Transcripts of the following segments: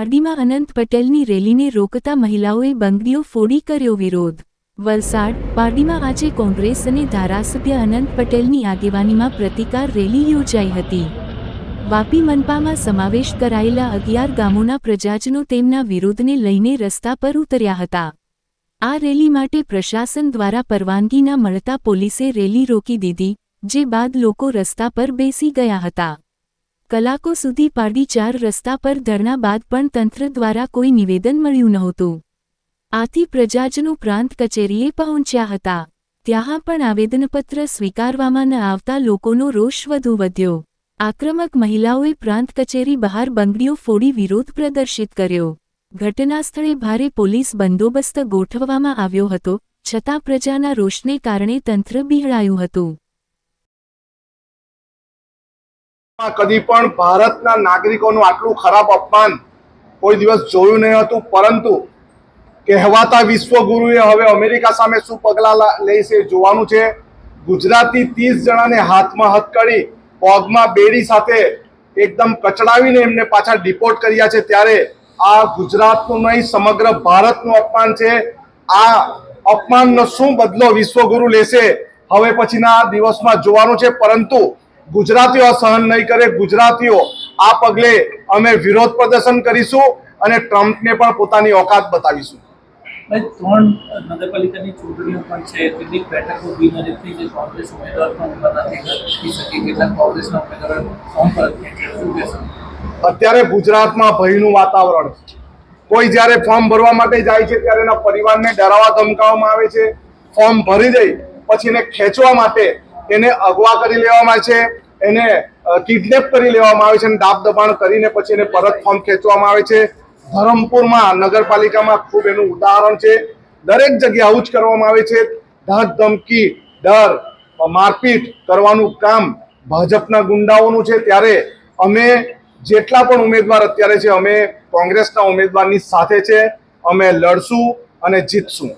પારડીમાં અનંત પટેલની રેલીને રોકતા મહિલાઓએ બંગડીઓ ફોડી કર્યો વિરોધ. વલસાડ, પારડીમાં આજે કોંગ્રેસ અને ધારાસભ્ય અનંત પટેલની આગેવાનીમાં પ્રતિકાર રેલી યોજાઈ હતી. વાપી મનપામાં સમાવેશ કરાયેલા અગિયાર ગામોના પ્રજાજનો તેમના વિરોધને લઈને રસ્તા પર ઉતર્યા હતા. આ રેલી માટે પ્રશાસન દ્વારા પરવાનગી ન મળતા પોલીસે રેલી રોકી દીધી, જે બાદ લોકો રસ્તા પર બેસી ગયા હતા. કલાકો સુધી પારડી ચાર રસ્તા પર ધરણા બાદ પણ તંત્ર દ્વારા કોઈ નિવેદન મળ્યું નહોતું. આથી પ્રજાજનો પ્રાંત કચેરીએ પહોંચ્યા હતા. ત્યાં પણ આવેદનપત્ર સ્વીકારવામાં ન આવતા લોકોનો રોષ વધુ વધ્યો. આક્રમક મહિલાઓએ પ્રાંત કચેરી બહાર બંગડીઓ ફોડી વિરોધ પ્રદર્શિત કર્યો. ઘટનાસ્થળે ભારે પોલીસ બંદોબસ્ત ગોઠવવામાં આવ્યો હતો, છતાં પ્રજાના રોષને કારણે તંત્ર બિહળાયું હતું. કદી પણ ભારતના નાગરિકોનું આટલું ખરાબ અપમાન કોઈ દિવસ જોયું નહીં હતું. પરંતુ કહેવાતા વિશ્વગુરુએ હવે અમેરિકા સામે શું પગલાં લા- છે જોવાનું છે. ગુજરાતી ત્રીસ જણાને હાથમાં હથકડી પગમાં બેડી સાથે એકદમ કચડાવીને એમને પાછા ડિપોર્ટ કર્યા છે. ત્યારે આ ગુજરાતનું નહીં, સમગ્ર ભારતનું અપમાન છે. આ અપમાનનો શું બદલો વિશ્વગુરુ લેશે? હવે પછીના દિવસમાં જોવાનું છે. પરંતુ ગુજરાતીઓ સહન નહીં કરે ગુજરાતીઓ આ પગલે અમે વિરોધ પ્રદર્શન કરીશું અને ટ્રમ્પને પણ પોતાની ઓકાત બતાવીશું. ત્રણ નગરપાલિકાની ચૂંટણીઓ પણ છે. કેટલીક બેઠકો બિનહરીફથી જે કોંગ્રેસ ઉમેદવાર પણ ઊભા નથી શકે કેટલાક કોંગ્રેસના ઉમેદવાર ફોર્મ પર અત્યારે ગુજરાતમાં ભયનું વાતાવરણ છે. કોઈ જ્યારે ફોર્મ ભરવા માટે જાય છે ત્યારે એના પરિવારને ડરાવવા ધમકાવવામાં આવે છે. ફોર્મ ભરી દઈ પછી એને ખેંચવા માટે એને અગવા કરી લેવામાં આવે છે, એને કિડનેપ કરી લેવામાં આવે છે અને દાબ દબાણ કરીને પછી એને પરત ફોર્મ ખેંચવામાં આવે છે. ધરમપુરમાં, નગરપાલિકામાં ખૂબ એનું ઉદાહરણ છે. દરેક જગ્યાએ આવું જ કરવામાં આવે છે. ધાક ધમકી, ડર, મારપીટ કરવાનું કામ ભાજપના ગુંડાઓનું છે. ત્યારે અમે જેટલા પણ ઉમેદવાર અત્યારે છે, અમે કોંગ્રેસના ઉમેદવારની સાથે છે. અમે લડશું અને જીતશું.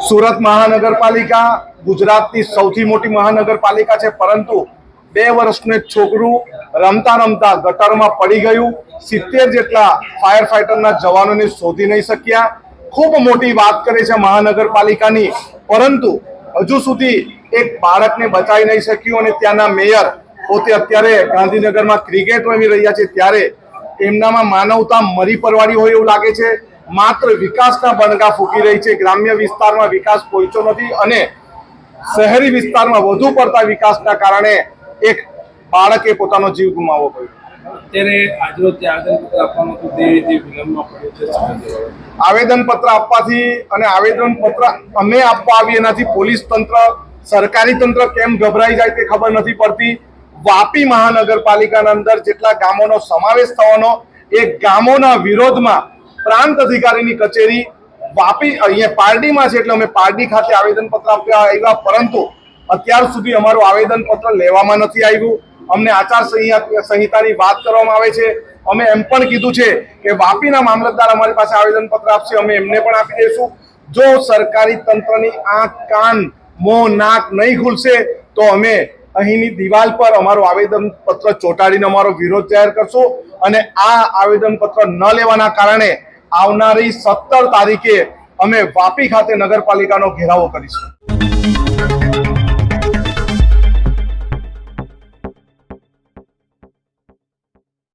સુરત મહાનગરપાલિકા ગુજરાતની સૌથી મોટી મહાનગરપાલિકા છે, પરંતુ બે વર્ષનું એક છોકરું રમતા રમતા ગટરમાં પડી ગયું. સિત્તેર જેટલા ફાયર ફાઈટરના જવાનોને શોધી નહીં શક્યા. ખૂબ મોટી વાત કરે છે મહાનગરપાલિકાની, પરંતુ હજુ સુધી એક બાળકને બચાવી નહીં શક્યું અને ત્યાંના મેયર પોતે અત્યારે ગાંધીનગરમાં ક્રિકેટ રમી રહ્યા છે, ત્યારે એમનામાં માનવતા મરી પરવાળી હોય એવું લાગે છે. માત્ર વિકાસના બણગા ફૂકી રહી છે. ગ્રામ્ય વિસ્તારમાં વિકાસ પહોંચ્યો નથી અને શહેરી વિસ્તારમાં વધુ પડતા વિકાસના કારણે એક બાળકે પોતાનો જીવ ગુમાવવો પડ્યો. અત્યારે આજરોજ આવેદનપત્ર આપવાનું હતું તે જે વિલંબમાં પડ્યું છે શું કહેશો? આવેદન પત્ર આપવાથી અને આવેદનપત્ર અમે આપવા આવીએ એનાથી પોલીસ તંત્ર સરકારી તંત્ર કેમ ગભરાઈ જાય તે ખબર નથી પડતી. વાપી મહાનગરપાલિકાના અંદર જેટલા ગામોનો સમાવેશ થવાનો એ ગામોના વિરોધમાં પ્રાંત અધિકારીની કચેરી વાપી, અહીંયા પારડીમાં છે એટલે અમે પારડી ખાતે આવેદનપત્ર આપ્યા આવ્યા, પરંતુ અત્યાર સુધી અમારું આવેદનપત્ર લેવામાં નથી આવ્યું. અમને આચાર સંહિતા સંહિતાની વાત કરવામાં આવે છે. અમે એમ પણ કીધું છે કે વાપીના મામલતદાર અમારી પાસે આવેદનપત્ર આપશે, અમે એમને પણ આપી દઈશું. જો સરકારી તંત્રની આંખ, કાન, મોં, નાક નહીં ખુલશે, તો અમે અહીંની દિવાલ પર અમારું આવેદનપત્ર ચોંટાડીને અમારો વિરોધ જાહેર કરશું. અને આ આવેદનપત્ર ન લેવાના કારણે આવનારી સત્તર તારીખે અમે વાપી ખાતે નગરપાલિકાનો ઘેરાવો કરીશું.